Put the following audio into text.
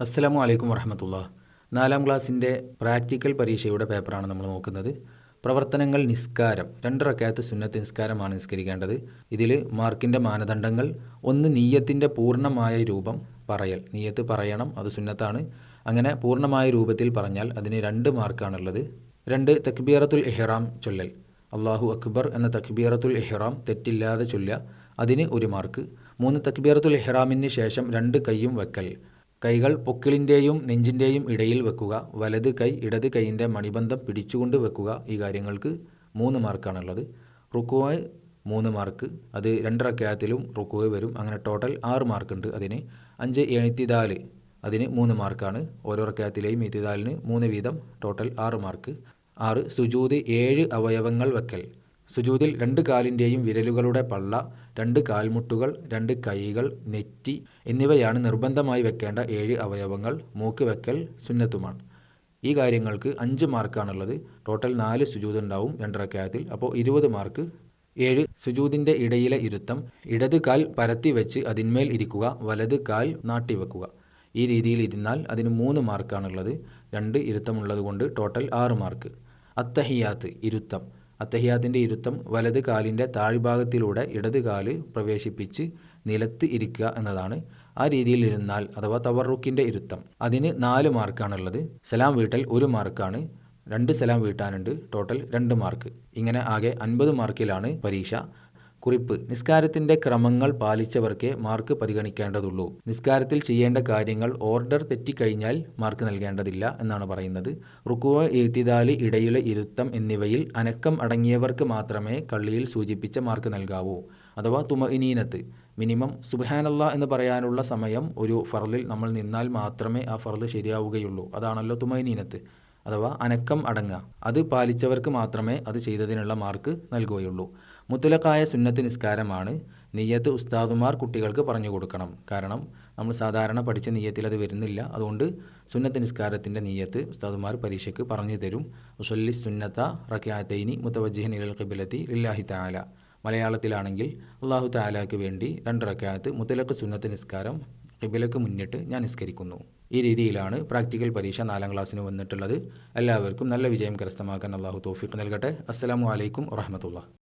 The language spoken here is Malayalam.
അസ്സലാമു അലൈക്കും വറഹമത്തുള്ള നാലാം ക്ലാസ്സിന്റെ പ്രാക്ടിക്കൽ പരീക്ഷയുടെ പേപ്പറാണ് നമ്മൾ നോക്കുന്നത്. പ്രവർത്തനങ്ങൾ നിസ്കാരം. രണ്ട് റക്കായത്ത് സുന്നത്ത് നിസ്കാരമാണ് നിസ്കരിക്കേണ്ടത്. ഇതിൽ മാർക്കിന്റെ മാനദണ്ഡങ്ങൾ ഒന്ന് നീയത്തിന്റെ പൂർണമായ രൂപം പറയൽ. നീയത്ത് പറയണം അത് സുന്നത്താണ്. അങ്ങനെ പൂർണമായ രൂപത്തിൽ പറഞ്ഞാൽ അതിന് രണ്ട് മാർക്കാണുള്ളത്. രണ്ട് തക്ബീറത്തുൽ എഹ്റാം ചൊല്ലൽ. അള്ളാഹു അക്ബർ എന്ന തക്ബീറത്തുൽ എഹ്റാം തെറ്റില്ലാതെ ചൊല്ലുക അതിന് ഒരു മാർക്ക്. മൂന്ന് തക്ബീറത്തുൽ എഹ്റാമിന് ശേഷം രണ്ട് കൈയും വെക്കൽ. കൈകൾ പൊക്കിളിന്റെയും നെഞ്ചിന്റെയും ഇടയിൽ വെക്കുക വലത് കൈ ഇടത് കൈയിന്റെ മണിബന്ധം പിടിച്ചുകൊണ്ട് വെക്കുക. ഈ കാര്യങ്ങൾക്ക് മൂന്ന് മാർക്കാണുള്ളത്. റുക്കുവായി മൂന്ന് മാർക്ക്. അത് രണ്ടരക്കയത്തിലും റുക്കുവ വരും. അങ്ങനെ ടോട്ടൽ ആറ് മാർക്കുണ്ട് അതിന്. അഞ്ച് എഴുത്തിദാൽ അതിന് മൂന്ന് മാർക്കാണ്. ഓരോ റക്കയത്തിലെയും എഴുത്തിതാലിന് മൂന്ന് വീതം. ടോട്ടൽ ആറ് മാർക്ക്. ആറ് സുജൂത് ഏഴ് അവയവങ്ങൾ വെക്കൽ. സുജൂതിൽ രണ്ട് കാലിന്റെയും വിരലുകളുടെ പള്ള. രണ്ട് കാൽമുട്ടുകൾ രണ്ട് കൈകൾ നെറ്റി എന്നിവയാണ് നിർബന്ധമായി വെക്കേണ്ട ഏഴ് അവയവങ്ങൾ. മൂക്ക് വെക്കൽ സുന്നത്തുമാണ്. ഈ കാര്യങ്ങൾക്ക് അഞ്ച് മാർക്കാണുള്ളത്. ടോട്ടൽ നാല് സുജൂത് ഉണ്ടാവും രണ്ടരക്കായത്തിൽ അപ്പോൾ ഇരുപത് മാർക്ക്. ഏഴ് സുജൂതിന്റെ ഇടയിലെ ഇരുത്തം. ഇടത് കാൽ പരത്തി വെച്ച് അതിന്മേൽ ഇരിക്കുക. വലത് കാൽ നാട്ടി വെക്കുക. ഈ രീതിയിൽ ഇരുന്നാൽ അതിന് മൂന്ന് മാർക്കാണുള്ളത്. രണ്ട് ഇരുത്തമുള്ളത് കൊണ്ട് ടോട്ടൽ ആറ് മാർക്ക്. അത്തഹിയാത്ത് ഇരുത്തം. അത്തഹിയാത്തിന്റെ ഇരുത്തം വലത് കാലിന്റെ താഴ്ഭാഗത്തിലൂടെ ഇടത് കാൽ പ്രവേശിപ്പിച്ച് നിലത്ത് ഇരിക്കുക എന്നതാണ് ആ രീതിയിൽ ഇരുന്നാൽ അഥവാ തവറുക്കിന്റെ ഇരുത്തം. അതിന് നാല് മാർക്കാണുള്ളത്. സലാം വീട്ടൽ ഒരു മാർക്കാണ്. രണ്ട് സലാം വീട്ടാനുണ്ട്. ടോട്ടൽ രണ്ട് മാർക്ക്. ഇങ്ങനെ ആകെ അൻപത് മാർക്കിലാണ് പരീക്ഷ. കുറിപ്പ്. നിസ്കാരത്തിന്റെ ക്രമങ്ങൾ പാലിച്ചവർക്കേ മാർക്ക് പരിഗണിക്കേണ്ടതുള്ളൂ. നിസ്കാരത്തിൽ ചെയ്യേണ്ട കാര്യങ്ങൾ ഓർഡർ തെറ്റിക്കഴിഞ്ഞാൽ മാർക്ക് നൽകേണ്ടതില്ല എന്നാണ് പറയുന്നത്. റുക്കുവ എഴുത്തിദാൽ ഇടയിലെ ഇരുത്തം എന്നിവയിൽ അനക്കം അടങ്ങിയവർക്ക് മാത്രമേ കള്ളിയിൽ സൂചിപ്പിച്ച മാർക്ക് നൽകാവൂ. അഥവാ തുമഇനീനത്ത്. മിനിമം സുബാനല്ല എന്ന് പറയാനുള്ള സമയം ഒരു ഫറലിൽ നമ്മൾ നിന്നാൽ മാത്രമേ ആ ഫറൽ ശരിയാവുകയുള്ളൂ. അതാണല്ലോ തുമഇനീനത്ത്. അഥവാ അനക്കം അടങ്ങുക. അത് പാലിച്ചവർക്ക് മാത്രമേ അത് ചെയ്തതിനുള്ള മാർക്ക് നൽകുകയുള്ളൂ. മുത്തലക്കായ സുന്നത്ത് നിസ്കാരമാണ് നെയ്യത്ത് ഉസ്താദുമാർ കുട്ടികൾക്ക് പറഞ്ഞു കൊടുക്കണം. കാരണം നമ്മൾ സാധാരണ പഠിച്ച നെയ്യത്തിൽ അത് വരുന്നില്ല. അതുകൊണ്ട് സുന്നത്ത് നിസ്കാരത്തിന്റെ നെയ്യത്ത് ഉസ്താദുമാർ പരീക്ഷയ്ക്ക് പറഞ്ഞു തരും. ഉസല്ലി സുന്നത്ത റക്യാത്തൈനി മുത്തവജിഹൻ ഇലൽ കബിലത്തി ലില്ലാഹി താല മലയാളത്തിലാണെങ്കിൽ അള്ളാഹു താലാക്ക് വേണ്ടി രണ്ട് റക്കായത്ത് മുത്തലക്ക് സുന്നത്ത് നിസ്കാരം ഖിബിലക്ക് മുന്നിട്ട് ഞാൻ നിസ്കരിക്കുന്നു. ഈ രീതിയിലാണ് പ്രാക്ടിക്കൽ പരീക്ഷ നാലാം ക്ലാസ്സിന് വന്നിട്ടുള്ളത്. എല്ലാവർക്കും നല്ല വിജയം കരസ്ഥമാക്കാൻ അള്ളാഹു തോഫിക്ക് നൽകട്ടെ. അസ്സാം വലൈക്കും വറഹമത്തുള്ള